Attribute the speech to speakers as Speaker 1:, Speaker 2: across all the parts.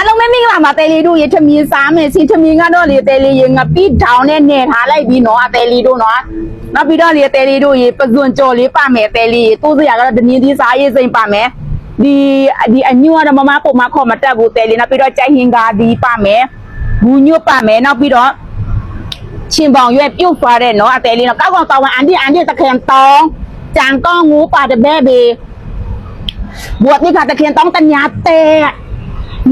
Speaker 1: အားလုံးပဲမိင်္ဂလာပါတဲလီတို့ရေထမင်းစားမယ်စီထမင်းကတော့လေတဲလီရေငပိထောင်နဲ့နေထားလိုက်ပြီးနော်အတဲလီတို့နော်နောက်ပြီးတော့လေတဲလီတို့ရေပစွန်ကြော်လေးပါမယ်တဲလီရေတိုးစရာကတော့ဒင်းဒီစားရေးစိမ်ပါမယ်ဒီဒီအညွန့်ကတော့မမပုံမခေါ်မတက်ဘူးတဲလီနောက်ပြီးတော့ကြိုင်ဟင်ကာဒီပါမယ်ဘူးညွတ်ပါမယ်နောက်ပြီးတော့ချင်းပေါင်ရွက်ပြုတ်သွားတဲ့နော်အတဲလေးနော်ကောက်ကောင်တောင်းဝန်အန်တီအန်တီတခင်တောင်းကြံကောင်းငူပါတဲ့ဘဲဘေဘွတ်ဒီခါတခင်တောင်းတညာတဲ့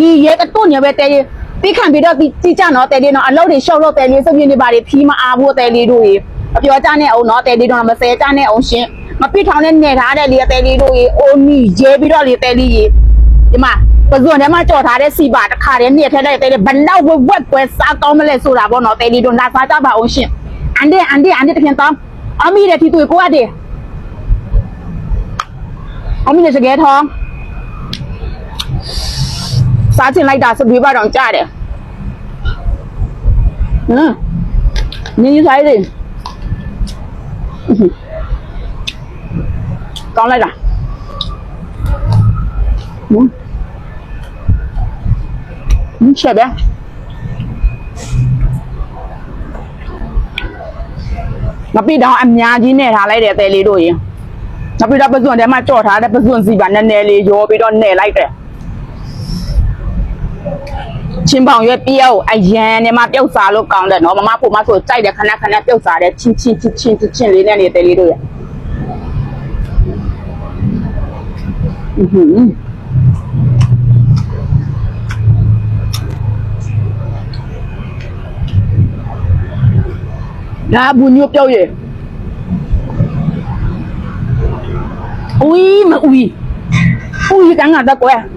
Speaker 1: ညီရဲကတွန့်နေပဲတဲရင်တိခံပြီးတော့ကြည်ကြနော်တဲလေးနော်အလုပ်တွေရှော့လို့တဲလေးစုပ်ပြင်းနေပါလေဖီးမအားဘူးတဲလေးတို့ရေအပြောကြနဲ့အောင်နော်တဲလေးတို့မဆဲကြနဲ့အောင်ရှင်မပစ်ထောင်နဲ့နေထားတဲ့လေတဲလေးတို့ရေအိုနီရဲပြီးတော့လေတဲလေးရေဒီမှာပဇွန်ထဲမှာကြော်ထားတဲ့စီပါတစ်ခါတည်းနှစ်ထဲလိုက်တဲလေးဘလောက်ဝက်ဝက်ပွဲစားကောင်းမလဲဆိုတာပေါ့နော်တဲလေးတို့လာစားကြပါအောင်ရှင်အန်ဒီအန်ဒီအန်ဒီတခင်တော့အမိတဲ့တီတူကိုရတယ်အမိနဲ့စကဲထောင်း စားချင်လိုက်တာစပြေပါတော့ကြတယ်ဟမ်နင်းစားရည်ကောင်းလိုက်တာဟမ်ဟမ်ချက်ပဲငပိတော့အများကြီးနဲ့ထားလိုက်တယ်တဲလေးတို့ရင်ငပိတော့ပစွန်ထဲမှာကြော့ထားတဲ့ပစွန်စီပါနည်းနည်းလေးရောပြီးတော့နဲ့လိုက်တယ် ချင်းပေါင်ရွက်ပြောက်အရန်နဲ့မှပြုတ်စားလို့ကောင်းတယ်နော်မမဖို့မဆိုကြိုက်တယ်ခဏခဏပြုတ်စားတယ်ချင်းချင်းချင်းချင်းချင်းလေးနဲ့နေတယ်လေးတို့ရဲ့อือหือဒါဘူးညို့ပြောက်ရဲ့ဦးမဦးဦးကငါတော့ကွယ် อื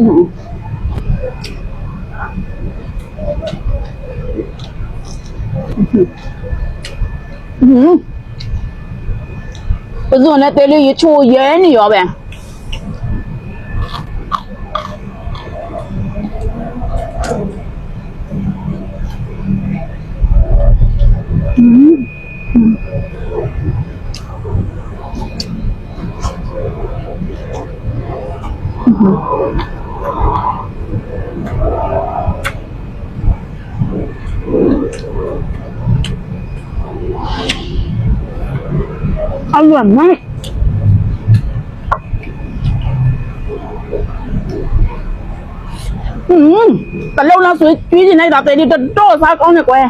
Speaker 1: มပဇွန်နဲ့တဲလေးရချိုးရဲနေရောပဲ อร่อยมากอืมแต่เล่าเราสวยชีวิตในดับแต่ดีจะโดซักเอาเนี่ยกว่า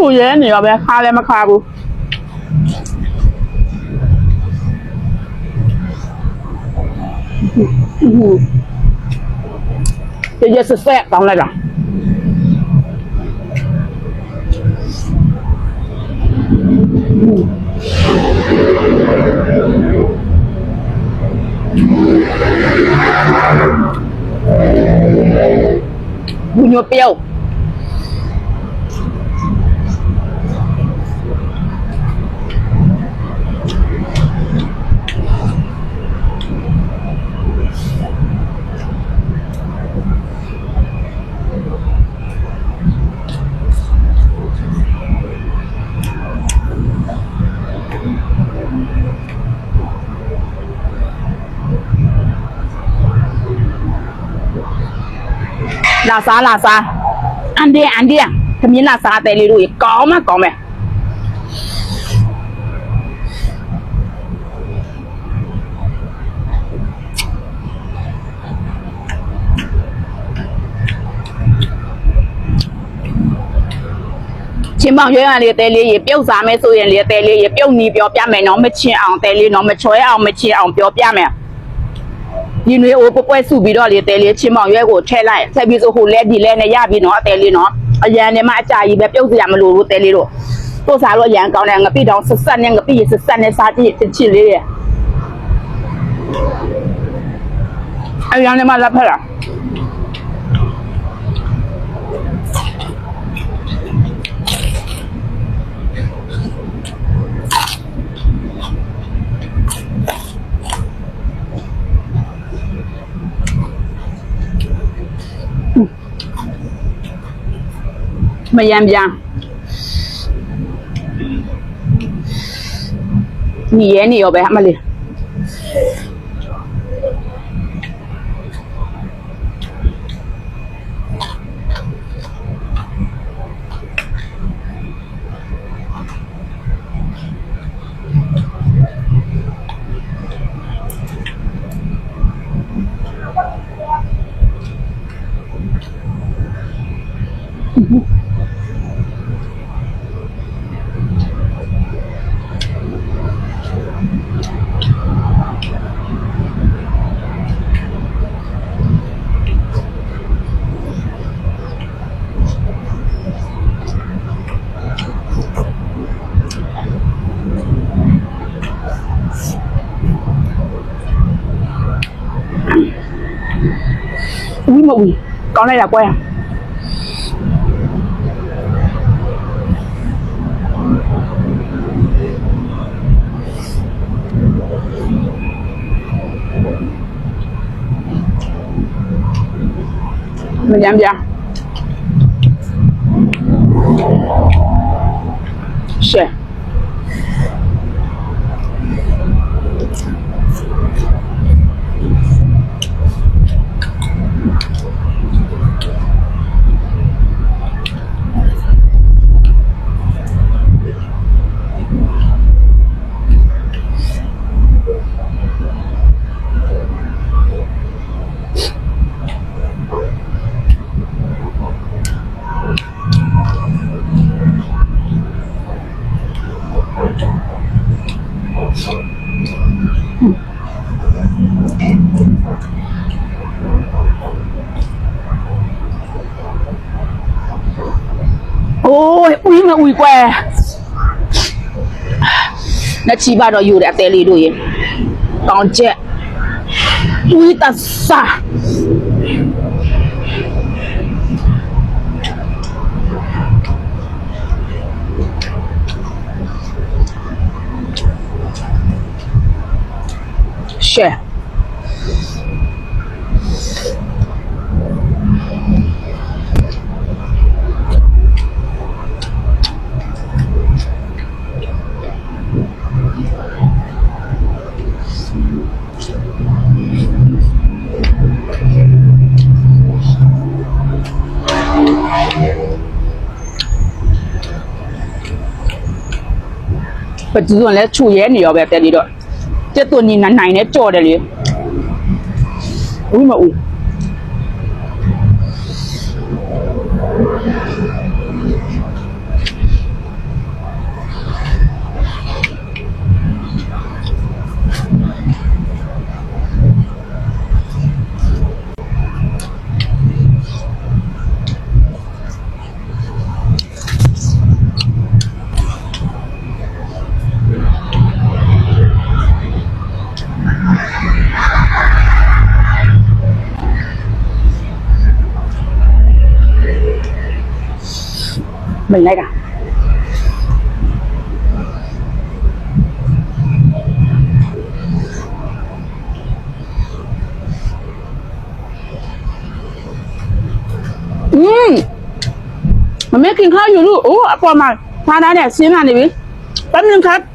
Speaker 1: ชูเยอะหนีเอาไปฆ่าเลยมาฆ่ากูจะเยอะสุแซ่บตรงไหนล่ะบุญโยเปียว လာစားလာစားအန်ဒီအန်ဒီသမင်းလာစားတယ်လေးတို့ရေကောင်းမကောင်းမယ်ချင်းပေါင်ရွေးရလေတဲလေးရေပြုတ်စားမယ်ဆိုရင်လေတဲလေးရေပြုတ်နီပြောပြမယ်နော်မချင်းအောင်တဲလေးနော်မချွဲအောင်မချင်းအောင်ပြောပြမယ် ဒီနွေအိုးပွဲပွဲစုပြီးတော့လေတဲလေးချင်းမောင်ရွဲကိုထည့်လိုက်ဆက်ပြီးဆိုဟိုလဲဒီလဲနဲ့ရပြီနော်အတဲလေးနော်အရန်နဲ့မှအကြာကြီးပဲပြုတ်စရာမလိုဘူးတဲလေးတို့တို့စားလို့အရန်ကောင်းတယ်ငပိတောင်ဆက်ဆက်နဲ့ငပိရဆက်ဆက်နဲ့စားကြည့်ချစ်ချစ်လေးရဲ့အဲ့ရန်နေမှာလက်ဖက်လား မယံပြန်ညီရဲနေရောပဲအမလေး ဦးကောင်းလိုက်တာကွဲမကြ Ôi, ui mà uy què. Nó chỉ bà đòi dù đẹp tê lì đuổi. Còn chẹ Uy ta xa. အသေးလေးတို့ရေတောင်ချက်ဦးတဆာရှယ်ပတူကလည်းချူရဲနေရောပဲတဲ့ဒီတော့ ကျက်သွန်ညီနိုင်နိုင်နဲ့ကြော်တယ်လေဦးမဦး mình đây cả 음! มันไม่กินข้าวอยู่ลูกโอ้ปวมาทานได้เนี่ยชิ้นหนาดิวิแป๊บนึงครับ